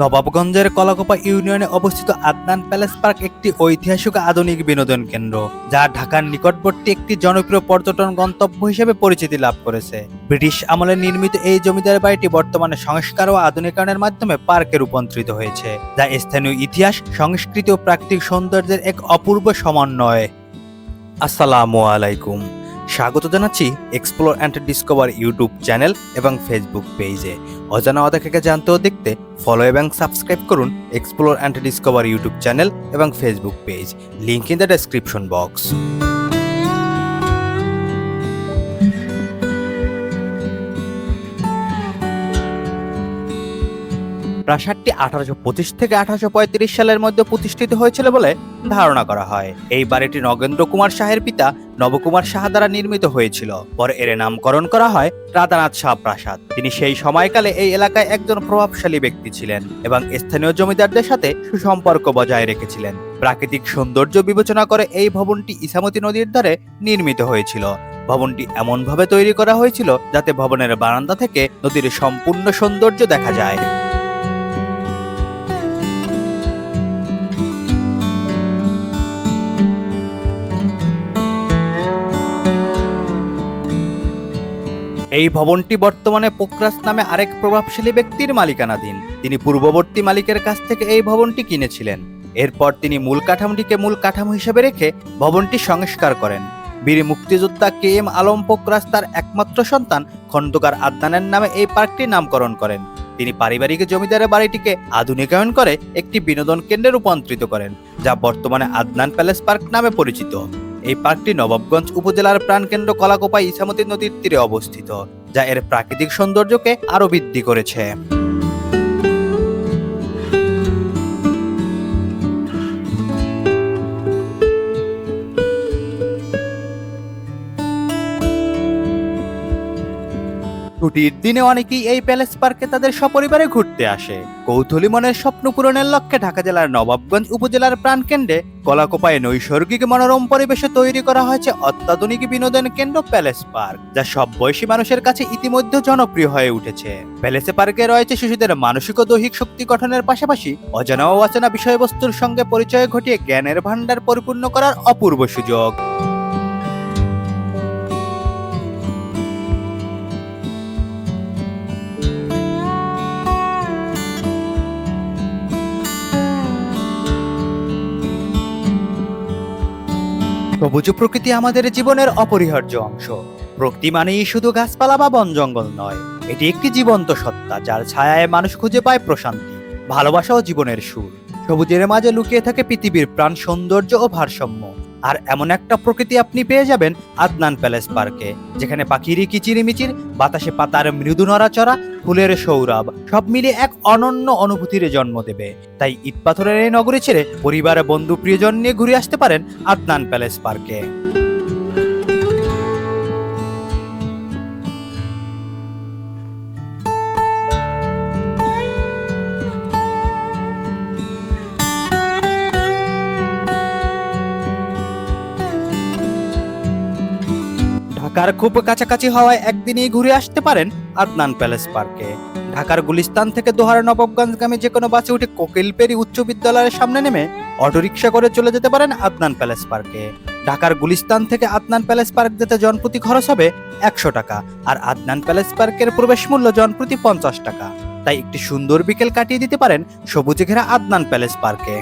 নবাবগঞ্জের কলাকোপা ইউনিয়নে অবস্থিত আদনান প্যালেস পার্ক একটি ঐতিহাসিক আধুনিক বিনোদন কেন্দ্র, যা ঢাকার নিকটবর্তী একটি জনপ্রিয় পর্যটন গন্তব্য হিসেবে পরিচিতি লাভ করেছে। ব্রিটিশ আমলে নির্মিত এই জমিদার বাড়িটি বর্তমানে সংস্কার ও আধুনিকায়নের মাধ্যমে পার্কে রূপান্তরিত হয়েছে, যা স্থানীয় ইতিহাস, সংস্কৃতি ও প্রাকৃতিক সৌন্দর্যের এক অপূর্ব সমন্বয়। আসসালামু আলাইকুম। স্বাগত জানাচ্ছি explore and discover YouTube channel এবং ফেসবুক পেজে অজানা অদেখাকে জানতে ও দেখতে ফলো এবং সাবস্ক্রাইব করুন explore and discover YouTube channel এবং Facebook page link in the description box প্রাসাদটি আঠারোশো পঁচিশ থেকে আঠারোশো পঁয়ত্রিশ সালের মধ্যে প্রতিষ্ঠিত হয়েছিল বলে ধারণা করা হয়। এই বাড়িটি নগেন্দ্র কুমার শাহের পিতা নবকুমার শাহ দ্বারা নির্মিত হয়েছিল। পরে এর নামকরণ করা হয় রাধানাথ শাহ প্রাসাদ। তিনি সেই সময়কালে এই এলাকায় একজন প্রভাবশালী ব্যক্তি ছিলেন এবং স্থানীয় জমিদারদের সাথে সুসম্পর্ক বজায় রেখেছিলেন। প্রাকৃতিক সৌন্দর্য বিবেচনা করে এই ভবনটি ইসামতি নদীর ধারে নির্মিত হয়েছিল। ভবনটি এমনভাবে তৈরি করা হয়েছিল যাতে ভবনের বারান্দা থেকে নদীর সম্পূর্ণ সৌন্দর্য দেখা যায়। এই ভবনটি বর্তমানে পোকরাস নামে আরেক প্রভাবশালী ব্যক্তির মালিকানাধীন। তিনি পূর্ববর্তী মালিকের কাছ থেকে এই ভবনটি কিনেছিলেন। এরপর তিনি মূল কাঠামোটিকে মূল কাঠামো হিসেবে রেখে ভবনটি সংস্কার করেন। বীর মুক্তিযোদ্ধা কে এম আলম পোকরাস তার একমাত্র সন্তান খন্দকার আদনানের নামে এই পার্কটির নামকরণ করেন। তিনি পারিবারিক জমিদারের বাড়িটিকে আধুনিকায়ন করে একটি বিনোদন কেন্দ্রে রূপান্তরিত করেন, যা বর্তমানে আদনান প্যালেস পার্ক নামে পরিচিত। এই পার্কটি নবাবগঞ্জ উপজেলার প্রাণকেন্দ্র কলাকোপা ইসামতি নদীর তীরে অবস্থিত, যা এর প্রাকৃতিক সৌন্দর্যকে আরও বৃদ্ধি করেছে। ছুটির দিনে অনেকেই এই প্যালেস পার্কে তাদের সপরিবারে ঘুরতে আসে। কৌতূহলী মনের স্বপ্ন পূরণের লক্ষ্যে ঢাকা জেলার নবাবগঞ্জ উপজেলার প্রাণকেন্দ্রে কলাকোপায় নৈসর্গিক মনোরম পরিবেশে তৈরি করা হয়েছে অত্যাধুনিক বিনোদন কেন্দ্র প্যালেস পার্ক, যা সব বয়সী মানুষের কাছে ইতিমধ্যে জনপ্রিয় হয়ে উঠেছে। প্যালেসে পার্কে রয়েছে শিশুদের মানসিক ও দৈহিক শক্তি গঠনের পাশাপাশি অজানা ও অচেনা বিষয়বস্তুর সঙ্গে পরিচয় ঘটিয়ে জ্ঞানের ভান্ডার পরিপূর্ণ করার অপূর্ব সুযোগ। সবুজ প্রকৃতি আমাদের জীবনের অপরিহার্য অংশ। প্রকৃতি মানেই শুধু গাছপালা বা বন জঙ্গল নয়, এটি একটি জীবন্ত সত্তা যার ছায়ায় মানুষ খুঁজে পায় প্রশান্তি, ভালোবাসা ও জীবনের সুর। সবুজের মাঝে লুকিয়ে থাকে পৃথিবীর প্রাণ সৌন্দর্য ও ভারসাম্য। আর এমন একটা প্রকৃতি আপনি পেয়ে যাবেন আদনান প্যালেস পার্কে, যেখানে পাখিরই কিচিরিমিচির বাতাসে পাতার মৃদু নড়াচড়া, ফুলের সৌরভ, সব মিলে এক অনন্য অনুভূতির জন্ম দেবে। তাই ইটপাথরের এই নগরী ছেড়ে পরিবার, বন্ধু, প্রিয়জন নিয়ে ঘুরে আসতে পারেন আদনান প্যালেস পার্কে। ঢাকার খুব কাছাকাছি হওয়ায় একদিনই ঘুরে আসতে পারেন আদনান প্যালেস পার্কে। ঢাকার গুলিস্তান থেকে দোহার নবাবগঞ্জগামী যে কোনো বাসে উঠে কোকিলপেরি উচ্চ বিদ্যালয়ের সামনে নেমে অটোরিকশা করে চলে যেতে পারেন আদনান প্যালেস পার্কে। ঢাকার গুলিস্তান থেকে আদনান প্যালেস পার্ক যেতে জনপ্রতি খরচ হবে একশো টাকা আর আদনান প্যালেস পার্কের প্রবেশ মূল্য জনপ্রতি পঞ্চাশ টাকা। তাই একটি সুন্দর বিকেল কাটিয়ে দিতে পারেন সবুজে ঘেরা আদনান প্যালেস পার্কে।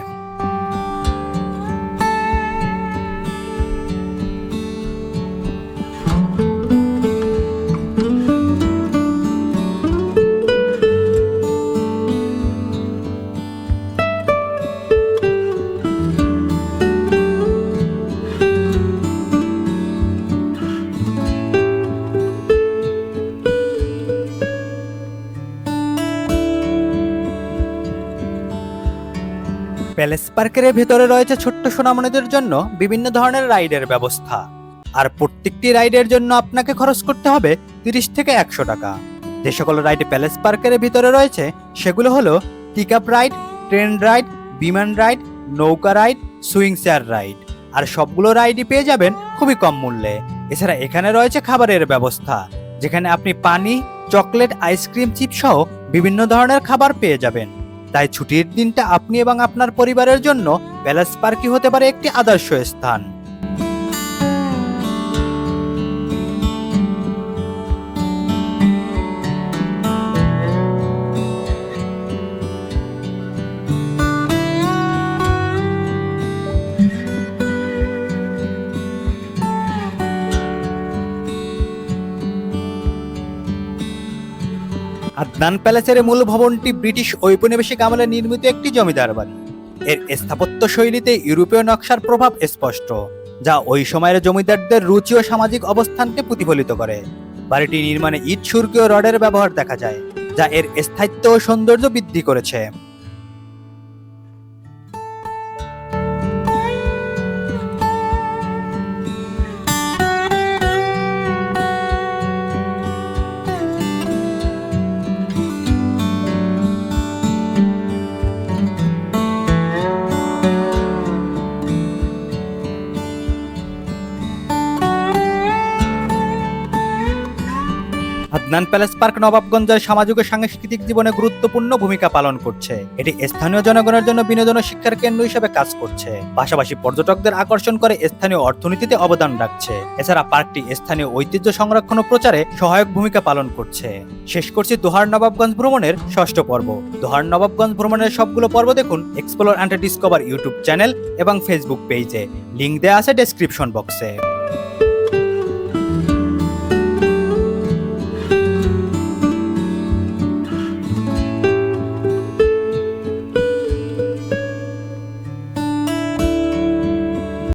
প্যালেস পার্কের ভেতরে রয়েছে ছোট্ট সোনামণিদের জন্য বিভিন্ন ধরনের রাইডের ব্যবস্থা। আর প্রত্যেকটি রাইডের জন্য আপনাকে খরচ করতে হবে তিরিশ থেকে একশো টাকা। যে সকল রাইড প্যালেস পার্কের ভিতরে রয়েছে, সেগুলো হলো pick up ride, train ride, বিমান রাইড, নৌকা রাইড, সুইং চেয়ার রাইড। আর সবগুলো রাইডই পেয়ে যাবেন খুবই কম মূল্যে। এছাড়া এখানে রয়েছে খাবারের ব্যবস্থা, যেখানে আপনি পানি, চকলেট, আইসক্রিম চিপ সহ বিভিন্ন ধরনের খাবার পেয়ে যাবেন। তাই ছুটির দিনটা আপনি এবং আপনার পরিবারের জন্য প্যালেস পার্কই হতে পারে একটি আদর্শ স্থান। আদনান প্যালেসের মূল ভবনটি ব্রিটিশ ঔপনিবেশিক আমলে নির্মিত একটি জমিদার বাড়ি। এর স্থাপত্য শৈলীতে ইউরোপীয় নকশার প্রভাব স্পষ্ট, যা ওই সময়ের জমিদারদের রুচি ও সামাজিক অবস্থানকে প্রতিফলিত করে। বাড়িটি নির্মাণে ইট সুরকীয় রডের ব্যবহার দেখা যায়, যা এর স্থায়িত্ব ও সৌন্দর্য বৃদ্ধি করেছে। আদনান প্যালেস পার্ক নবাবগঞ্জের সামাজিক ও সাংস্কৃতিক জীবনে গুরুত্বপূর্ণ ভূমিকা পালন করছে। এটি স্থানীয় জনগণের জন্য বিনোদন ও শিক্ষার কেন্দ্র হিসেবে কাজ করছে। পাশাপাশি পর্যটকদের আকর্ষণ করে স্থানীয় অর্থনীতিতে অবদান রাখছে। এছাড়া পার্কটি স্থানীয় ঐতিহ্য সংরক্ষণ ও প্রচারে সহায়ক ভূমিকা পালন করছে। শেষ করছি দোহার নবাবগঞ্জ ভ্রমণের ষষ্ঠ পর্ব। দোহার নবাবগঞ্জ ভ্রমণের সবগুলো পর্ব দেখুন explore and discover YouTube channel এবং ফেসবুক পেজে। লিঙ্ক দেওয়া আছে ডেসক্রিপশন বক্সে